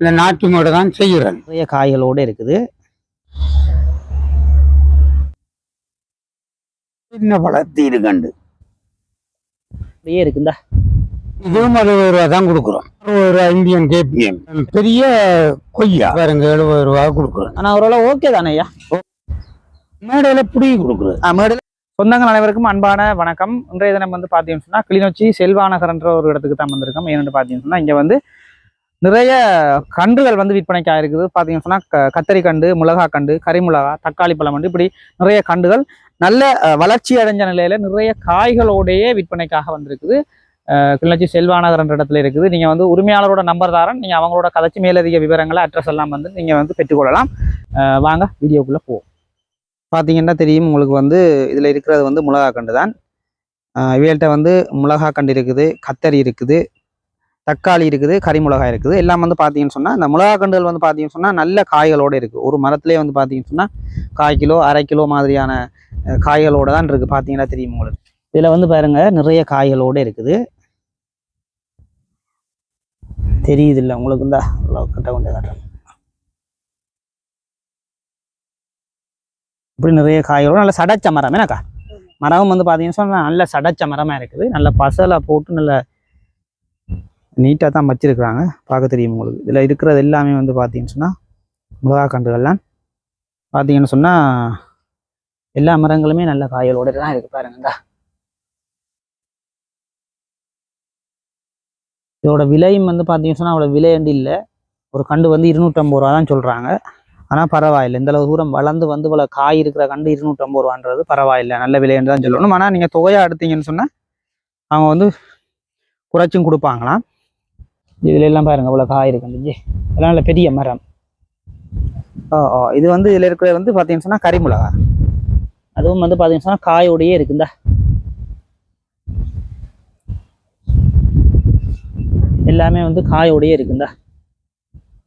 இந்த நாட்டு மாடு தான் செய்கிறேன் நிறைய காய்களோடு இருக்குது. சின்ன பழத்தீடு கண்டு. அப்படியே இருக்குந்தா இதுவும் அறுபது ரூபா தான் கொடுக்குறோம். அறுபது ரூபா இந்தியன் கேபிஎம். பெரிய கொய்யா. பாருங்க எழுபது ரூபா கொடுக்குறோம் ஆனா ஓரளவு ஓகே தானே ஐயா? மேடையில புடி கொடுக்குறது மேடல சொந்தங்கள் அனைவருக்கும் அன்பான வணக்கம். இன்றைய தினம் வந்து பார்த்தீங்கன்னு சொன்னா கிளிநொச்சி செல்வாநகர்ன்ற ஒரு இடத்துக்கு தான் வந்திருக்கோம். ஏன்னு பார்த்தீங்கன்னு சொன்னா இங்க வந்து நிறைய கன்றுகள் வந்து விற்பனைக்கு ஆயிருக்குது. பார்த்தீங்கன்னு சொன்னால் க- கத்தரி கண்டு மிளகா கண்டு கரிமிளகா தக்காளி பழம் வந்து இப்படி நிறைய கண்டுகள் நல்ல வளர்ச்சி அடைஞ்ச நிலையில நிறைய காய்களோடையே விற்பனைக்காக வந்திருக்குது. கிளர்ச்சி கிளிநொச்சி செல்வாநகர்ன்ற இடத்துல இருக்குது. நீங்கள் வந்து உரிமையாளரோட நம்பர் தாரன். நீங்கள் அவங்களோட கதைச்சி மேலதிக விவரங்களை அட்ரஸ் எல்லாம் வந்து நீங்கள் வந்து பெற்றுக்கொள்ளலாம். வாங்க வீடியோக்குள்ளே போவோம். பார்த்தீங்கன்னா தெரியும்? உங்களுக்கு வந்து இதில் இருக்கிறது வந்து மிளகா கண்டு தான் இவைகள்கிட்ட வந்து மிளகா கண்டு இருக்குது கத்தரி இருக்குது தக்காளி இருக்குது கறிமிளகாய் இருக்குது. எல்லாம் வந்து பார்த்தீங்கன்னு சொன்னால் இந்த மிளகா கண்டுகள் வந்து பார்த்தீங்கன்னு சொன்னால் நல்ல காய்களோடு இருக்குது ஒரு மரத்துலேயே வந்து பார்த்தீங்கன்னு சொன்னால் கால் கிலோ அரை கிலோ மாதிரியான காய்களோடு தான் இருக்குது பார்த்தீங்கன்னா தெரியும் உங்களுக்கு. இதில் வந்து பாருங்க நிறைய காய்களோடு இருக்குது. தெரியுது இல்லை உங்களுக்கு? இந்த கட்ட கொண்டே காட்டுறேன். இப்படி நிறைய காய்களோட நல்ல சடைச்ச மரம் என்னக்கா மரமும் வந்து பார்த்தீங்கன்னு சொன்னா நல்ல சடைச்ச மரமாக இருக்குது. நல்ல பசலை போட்டு நல்ல நீட்டாக தான் வச்சிருக்கிறாங்க. பார்க்க தெரியும் உங்களுக்கு. இதில் இருக்கிறது எல்லாமே வந்து பார்த்தீங்கன்னு சொன்னால் மிளகா கன்றுகள்லாம் பார்த்தீங்கன்னு சொன்னால் எல்லா மரங்களுமே நல்ல காய்களோட தான் இருக்குது பாருங்க இதோட விலையும் வந்து பார்த்தீங்கன்னு சொன்னால் அவ்வளோ விலையண்டு இல்லை. ஒரு கண்டு வந்து இருநூற்றம்பது ரூபா தான் சொல்கிறாங்க ஆனால் பரவாயில்லை. இந்த அளவு தூரம் வளர்ந்து வந்து இவ்வளோ காய் இருக்கிற கண்டு இருநூற்றம்பது ரூபான்றது பரவாயில்லை. நல்ல விலைன்னு தான் சொல்லணும். ஆனால் நீங்கள் தொகையாக எடுத்தீங்கன்னு சொன்னால் அவங்க வந்து குறைச்சும் கொடுப்பாங்களாம். இதுல எல்லாம் பாருங்க இவ்வளோ காய் இருக்கு நல்ல பெரிய மரம். ஓ ஓ இது வந்து இதில் இருக்கிற வந்து பார்த்தீங்கன்னு சொன்னால் கரிமிளகா. அதுவும் வந்து பார்த்தீங்கன்னு சொன்னால் காயோடையே இருக்குந்தா எல்லாமே வந்து காயோடையே இருக்குந்தா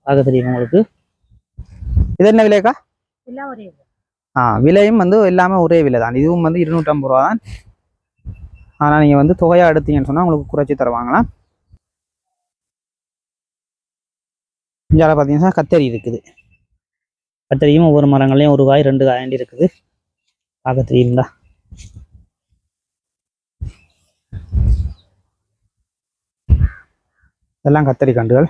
பார்க்க தெரியுமா உங்களுக்கு? இது என்ன விலைக்கா எல்லாம் ஒரே இது. ஆ விலையும் வந்து எல்லாமே ஒரே விலை தான். இதுவும் வந்து இருநூற்றம்பது ரூபா தான். ஆனால் நீங்கள் வந்து தொகையாக எடுத்தீங்கன்னு சொன்னால் உங்களுக்கு குறைச்சி தருவாங்களாம். இங்கே பார்த்தீங்கன்னா கத்தரி இருக்குது. கத்தரியும் ஒவ்வொரு மரங்களையும் ஒரு காய் ரெண்டு காயாண்டி இருக்குது. பார்க்க தெரியுங்களா இதெல்லாம் கத்தரி கண்டுகள்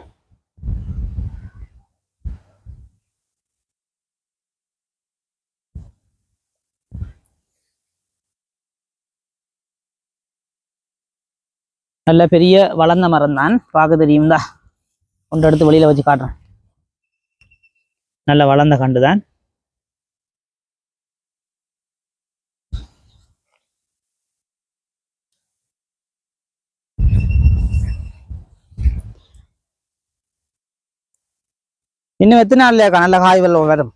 நல்ல பெரிய வளர்ந்த மரம் தான் பார்க்க தெரியும்தா கொண்டு எடுத்து வெளியில வச்சு காட்டுறேன். நல்ல வளர்ந்த கண்டு தான் இன்னும் எத்தனை நாள்லயாக்கா நல்ல காய் வெள்ளம் வரும்.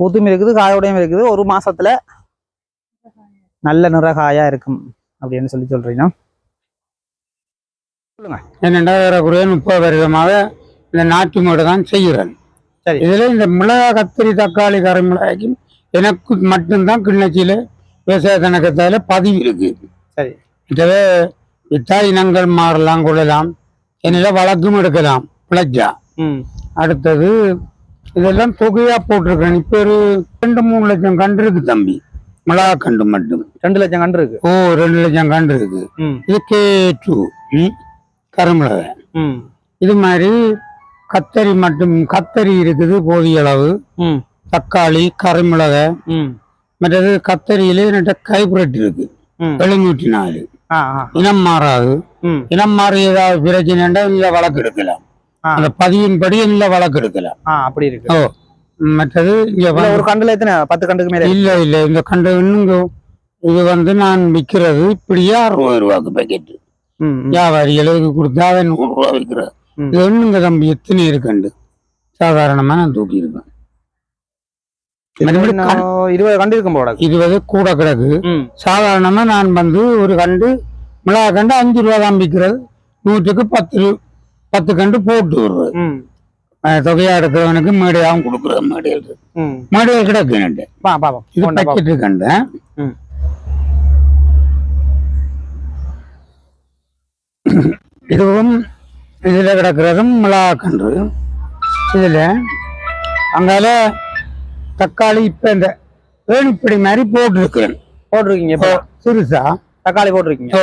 பூத்தும் இருக்குது காயோடையும் இருக்குது. ஒரு மாசத்துல நல்ல நிற காயா இருக்கும் அப்படின்னு சொல்லி சொல்றீங்க. என்னென்னா குறைய முப்பது வருடமாக இந்த நாட்டு மாடு தான் செய்கிறேன். சரி. இதுல இந்த மிளகா கத்திரி தக்காளி கரைமிளகாய்க்கு எனக்கு மட்டும்தான் கிண்ணச்சியில விவசாய கணக்கத்தால பதிவு இருக்கு. சரி. இதுவே வித்தா இனங்கள் மாறலாம் கொள்ளலாம். என்னில் வழக்கும் எடுக்கலாம் பிழைச்சா அடுத்தது இதெல்லாம் தொகையா போட்டிருக்கேன் இப்போ ஒரு ரெண்டு மூணு லட்சம் கன்று இருக்கு தம்பி. மிளகா கண்டு மட்டும். ரெண்டு லட்சம் கண்டு இருக்கு. ஓ ரெண்டு லட்சம் கன்று இருக்கு. இது கே டூ கருமிளகை. இது மாதிரி கத்தரி மட்டும் கத்தரி இருக்குது போதிய அளவு. தக்காளி கருமிளகை. மற்றது கத்தரியிலே என்கிட்ட கைப்புரட்டு இருக்கு. எழுநூற்றி நாலு. இனம் மாறாது. இனம் மாறி ஏதாவது பிரச்சனைண்டா இல்லை வழக்கு எடுக்கலாம். அந்த பதிவின்படி இல்லை வழக்கு எடுக்கலாம். அப்படி இருக்கு. ஓ மற்றது இங்க ஒரு கண்டுல எத்தனை? பத்து கண்டுக்கு மேல இல்ல இல்ல இந்த கண்டு இன்னும் இது வந்து நான் விற்கிறது இப்படியே அறுபது ரூபாய்க்கு பேக்கெட் ம், ம். வியாபாரிகளுக்கு கொடுத்தா அதை நூறு ரூபா விற்கிறது ம். இது ஒண்ணுங்க தம்பி எத்தனை இருக்கண்டு? சாதாரணமா நான் தூக்கி இருக்கேன் இருபது கண்டு இருக்கும் போல. இருபது கூட கிடக்கு. ம். சாதாரணமா நான் வந்து ஒரு கண்டு மிளகா கண்டு அஞ்சு ரூபா தான் விற்கிறது. நூற்றுக்கு பத்து ரூ பத்து கண்டு போட்டு விடுறது. தொகையா எடுக்கிறவனுக்கு மேடையாகவும் கொடுக்குறது மேடையில் மேடையில் கிடக்கு இது. பேக்கெட்டு கண்டு. இதுவும் இதில் கிடக்கிறதும் மிளகாக்கன்று இதில் அங்கால தக்காளி இப்போ இந்த ஏணிப்படி மாதிரி போட்டிருக்கிறேன். போட்டிருக்கீங்க இப்போ? சிறுசா? தக்காளி போட்டிருக்கீங்க. ஓ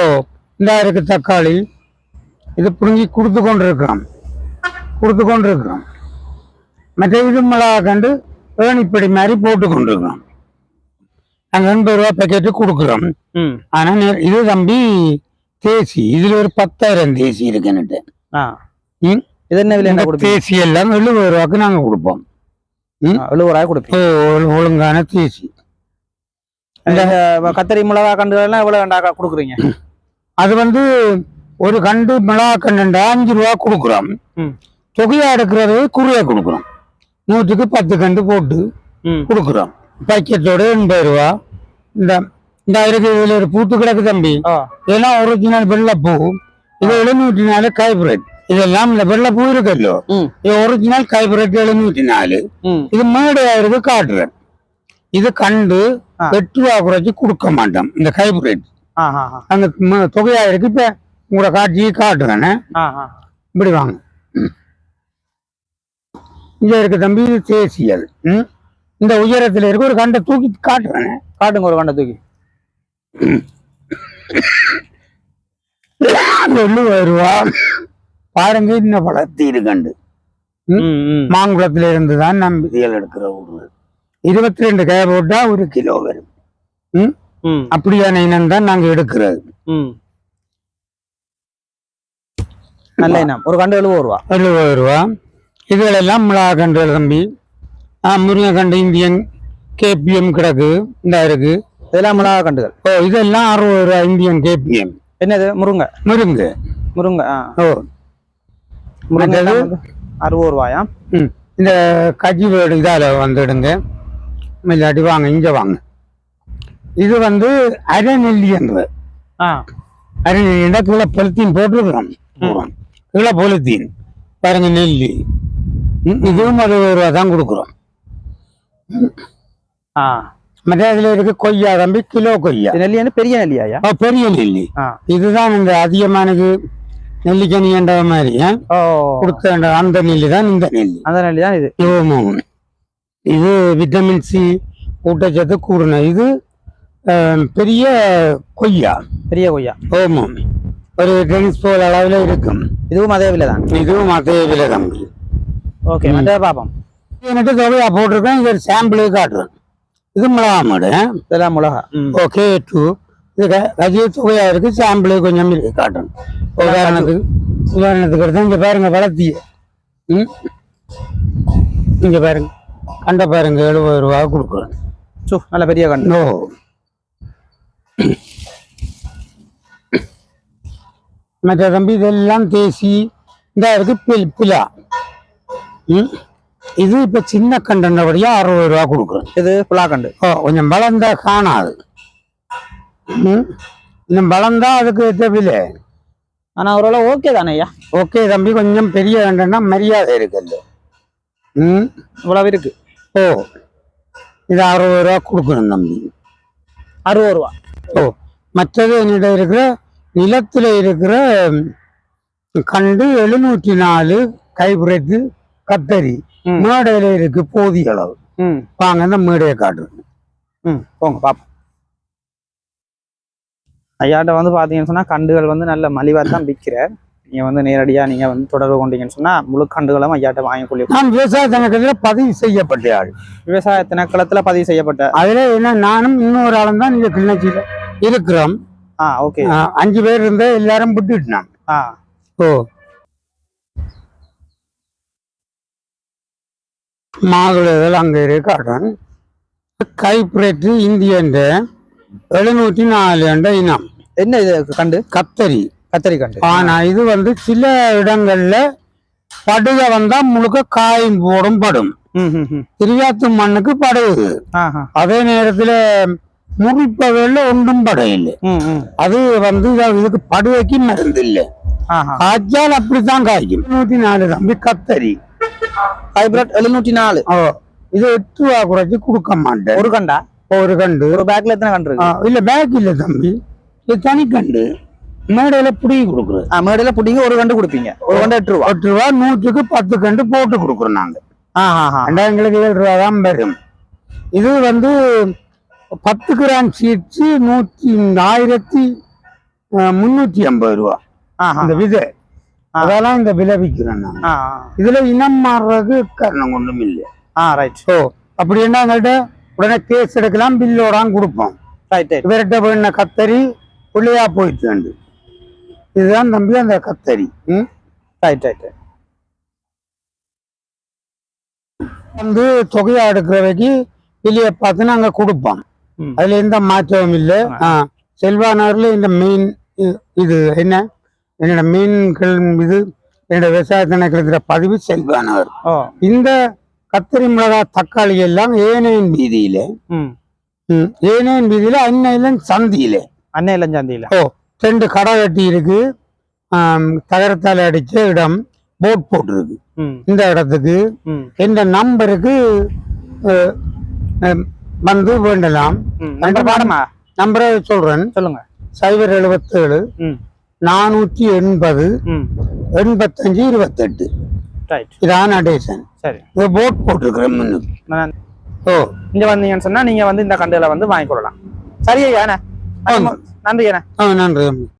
இந்த இருக்கு தக்காளி. இது புரிஞ்சு கொடுத்து கொண்டு இருக்கிறோம் கொடுத்து கொண்டு இருக்கிறோம் மற்ற இது மிளகா கண்டு ஏணிப்படி மாதிரி போட்டு கொண்டு இருக்கிறோம் நாங்கள் எண்பது ரூபா பேக்கெட்டு கொடுக்குறோம் ஆனால் இது தம்பி தேசி இதுல ஒரு பத்தாயிரம் தேசி இருக்குன்னுட்டு? இது என்ன விலை தேசி எல்லாம் எழுபது ரூபாய்க்கு நாங்கள் கொடுப்போம் எழுபது ரூபாய் ஒழு- ஒழுங்கான தேசி. கத்தரி மிளகா கண்டுகள் எல்லாம் எவ்வளவு கண்டாக்கா கொடுக்குறீங்க? அது வந்து ஒரு கண்டு மிளகா கண்டுண்டா அஞ்சு ரூபா கொடுக்குறோம் தொகையா எடுக்கிறது குறையா கொடுக்குறோம். நூற்றுக்கு பத்து கண்டு போட்டு கொடுக்குறோம். பாக்கெட்டோட எண்பது ரூபா இந்த இந்த இருக்கு இதுல ஒரு பூத்து கிடக்கு தம்பி. இதெல்லாம் ஒரிஜினல் வெள்ளைப்பூ இது எழுநூற்றி நாலு ஹைபிரிட் இதெல்லாம் இந்த வெள்ளைப்பூ இருக்குல்லோ இது ஒரிஜினல் ஹைபிரிட் எழுநூற்றி நாலு இது மேடையாயிருக்கு காட்டுறேன். இது கண்டு. எட்டு ரூபா குறைச்சி கொடுக்க மாட்டோம் இந்த ஹைபிரிட் அந்த தொகையாயிருக்கு இப்ப உங்களோட காட்சியை காட்டுறேன். இப்படி வாங்க. இங்க இருக்கு தம்பி இது தேசியல். இந்த உயரத்துல இருக்கு ஒரு கண்டை தூக்கி காட்டுறேன். காட்டுங்க ஒரு கண்டை தூக்கி. எழுபது ரூபா பாருங்க இன்னும் வளர்த்தி இருக்கண்டு ம்? ம் மாங்குளத்துல இருந்து தான் நம்பிக்கைகள் எடுக்கிற ஊர் இருபத்தி ரெண்டு காய போட்டா ஒரு கிலோ வரும். அப்படியான இனம் தான் நாங்க எடுக்கிறது. நல்ல இனம். ஒரு கண்டு எழுபது ரூபா எழுபது ரூபா இதுகளெல்லாம் மிளகா கன்றுகள் தம்பி. ஆ முருங்கைக்கண்டு இந்தியன் கேபிஎம் கிடக்கு. இந்த இருக்கு. இதெல்லாம் மிளகா கண்டுகள். ஓ இதெல்லாம் அறுபது ரூபா இந்தியன் கேபிஎம் என்னது? முருங்கை. முருங்கு. முருங்கை ஆ. ஓ. முருங்கை அறுபது ரூபாயா? ம். இந்த கஜி வேடு இதால் வந்துடுங்க. இல்லாட்டி வாங்க இங்கே வாங்க. இது வந்து அரைநெல்லின்றது ஆ. அரைநெல்லின்னா கீழே பொலித்தீன் போட்டிருக்கிறோம். கீழே பொலித்தீன். பாருங்க நெல்லி. இதுவும் அறுபது ரூபா தான் கொடுக்குறோம். ஆ. மற்ற இதில் இருக்கு கொய்யா தம்பி கிலோ கொய்யா. இது நெல்லி வந்து பெரிய நெல்லியாயா ஓ, பெரிய நெல்லி. இதுதான் இந்த அதிகமானது நெல்லிக்கனி என்ற மாதிரி கொடுத்த அந்த- நெல்லி தான் இந்த நெல்லி. அந்த நெல்லி தான் இது. ஆமாம். இது விட்டமின் சி ஊட்டச்சத்து கூடுன இது பெரிய கொய்யா. பெரிய கொய்யா. ஓமம் ஒரு டென்னிஸ் போல் அளவில் இருக்கும். இதுவும் அதே விலை தான் இதுவும் அதே விலை தம்பி. ஓகே மற்ற பாப்போம் எனக்கு தொகையா போட்டிருக்கேன் இது ஒரு சாம்பிளே காட்டுறேன். இது மிளகாமடு இதெல்லாம் மிளகா. ஓகே டூ இது க- கஜிய தொகையா இருக்கு சாம்பிளே கொஞ்சம் இருக்கு காட்டுறேன் உதாரணத்துக்கு உதாரணத்துக்கு எடுத்தா இங்க பாருங்க வளர்த்திய. ம்? இங்க பாருங்க. கண்ட பாருங்க எழுபது ரூபா கொடுக்குறேன். சு நல்ல பெரிய கண்டு நோ மற்ற தம்பி இதெல்லாம் தேசி இந்த இருக்கு பில் பிலா. ம்? இது இப்போ சின்ன கண்டனபடியா அறுபது ரூபா கொடுக்குறேன். இது புலாக்கண்டு ஓ கொஞ்சம் வளர்ந்தா காணாது. இன்னும் வளர்ந்தா அதுக்கு ஏற்ற விலை ஆனா ஓரளவு ஓகே தானே ஐயா? ஓகே தம்பி கொஞ்சம் பெரிய கண்டனா மரியாதை இருக்குல்ல. ம்? இவ்வளவு இருக்கு. ஓ இது அறுபது ரூபா கொடுக்கணும் தம்பி. அறுபது ரூபா. ஓ மற்றது என்னிடம் இருக்கிற நிலத்தில் இருக்கிற கண்டு எழுநூற்றி நாலு கைபுரைத்து கத்தரி. மேடையில் இருக்கு போதிய அளவு. வாங்க இந்த மேடையை காட்டுறேன். ம் போங்க பாப்போம். ஐயாட்ட வந்து பார்த்தீங்கன்னு சொன்னா கண்டுகள் வந்து நல்ல மலிவாக தான் விற்கிறார் நீங்க வந்து நேரடியா நீங்க வந்து தொடர்பு கொண்டீங்கன்னு சொன்னா முழு கண்டுகளும் ஐயாட்ட வாங்கி கொள்ளி நான் விவசாய தினக்கத்தில் பதிவு செய்யப்பட்ட ஆள் விவசாய திணைக்களத்துல பதிவு செய்யப்பட்ட அதில் என்ன நானும் இன்னொரு ஆளும் தான் இந்த கிளிநொச்சியில் இருக்கிறோம். ஆ ஓகே அஞ்சு பேர் இருந்த எல்லாரும் விட்டுட்டான் ஆ. ஓ. மாதுளைகள் அங்கே இருக்காட்டன் கைப்புரட்டு இந்தியன்ற எழுநூற்றி நாலு என்ற இனம். என்ன இது கண்டு? கத்தரி. கத்தரி கண்டு. ஆனா இது வந்து சில இடங்கள்ல படுக வந்தா முழுக்க காயும் போடும் படும். திரியாத்து மண்ணுக்கு படுகுது. அதே நேரத்துல முறிப்பவையில் ஒன்றும் படையில்லை அது வந்து இது- இதுக்கு படுவைக்கு மருந்து இல்லை. காய்ச்சால் அப்படித்தான் காய்க்கும். நூத்தி நாலு தம்பி கத்தரி. ஹைபிரிட் எழுநூற்றி நாலு ஓ இது எட்டு ரூபா குறைச்சி கொடுக்க மாட்டேன் ஒரு கண்டா? ஒரு கண்டு. ஒரு பேக்ல எத்தனை கண்டு இல்ல பேக் இல்ல தம்பி. இது தனி கண்டு. மேடையில புடிங்கி கொடுக்குறது. மேடையில புடிங்க ஒரு கண்டு கொடுப்பீங்க. ஒரு கண்டு எட்டு ரூபா எட்டு ரூபா நூற்றுக்கு பத்து கண்டு போட்டு கொடுக்குறோம் நாங்க. எங்களுக்கு ஏழு ரூபா தான் வரும். இது வந்து பத்து கிராம் சீட்ஸு நூற்றி ஆயிரத்தி முன்னூற்றி ஐம்பது ரூபா. இந்த விதை. அதெல்லாம் இந்த ஆ இதுல இனம் மாறுறதுக்கு காரணம் ஒன்றும் இல்லை. ஆ ரைட் ஓ அப்படி என்னங்கிட்ட உடனே கேஸ் எடுக்கலாம் பில்லோடான் கொடுப்போம். ரைட் இவர்கிட்ட வேண கத்தரி? பிள்ளையா போயிட்டு உண்டு. இதுதான் தம்பி அந்த கத்தரி. ம்? ரைட் ரைட் வந்து தொகையா எடுக்கிறவைக்கு வெளியே பார்த்து நாங்க கொடுப்போம். அதுல எந்த மாற்றமும் இல்லை. செல்வா நகர்ல இந்த இ- இது என்ன? என்னோட மீன்கள் இது என்னோட விவசாய திணைக்களத்துல பதிவு செல்வா நகர் ஓ. இந்த கத்திரி மிளகா தக்காளி எல்லாம் ஏனையின் வீதியில ஏனையின் வீதியில அன்னையில சந்தியில. அன்னை இளஞ்சாந்தியில ஓ ரெண்டு கடை கட்டி இருக்கு. தகரத்தால் அடிச்ச இடம் போட் போட்டிருக்கு ம். இந்த இடத்துக்கு இந்த நம்பருக்கு வந்து வேண்டலாம். நம்பர் சொல்றேன். சொல்லுங்க. சைபர் எழுபத்தேழு. நானூற்றி எண்பது எண்பத்தஞ்சு இருபத்தெட்டு. இதான் அடேசன் சரி. இது போட் போட்டிருக்கிறேன் ஓ. இங்க வந்தீங்கன்னு சொன்னா நீங்க வந்து இந்த கண்டுகளை வந்து வாங்கிக் கொள்ளலாம். சரி ஐயா. நன்றி அண்ணா நன்றி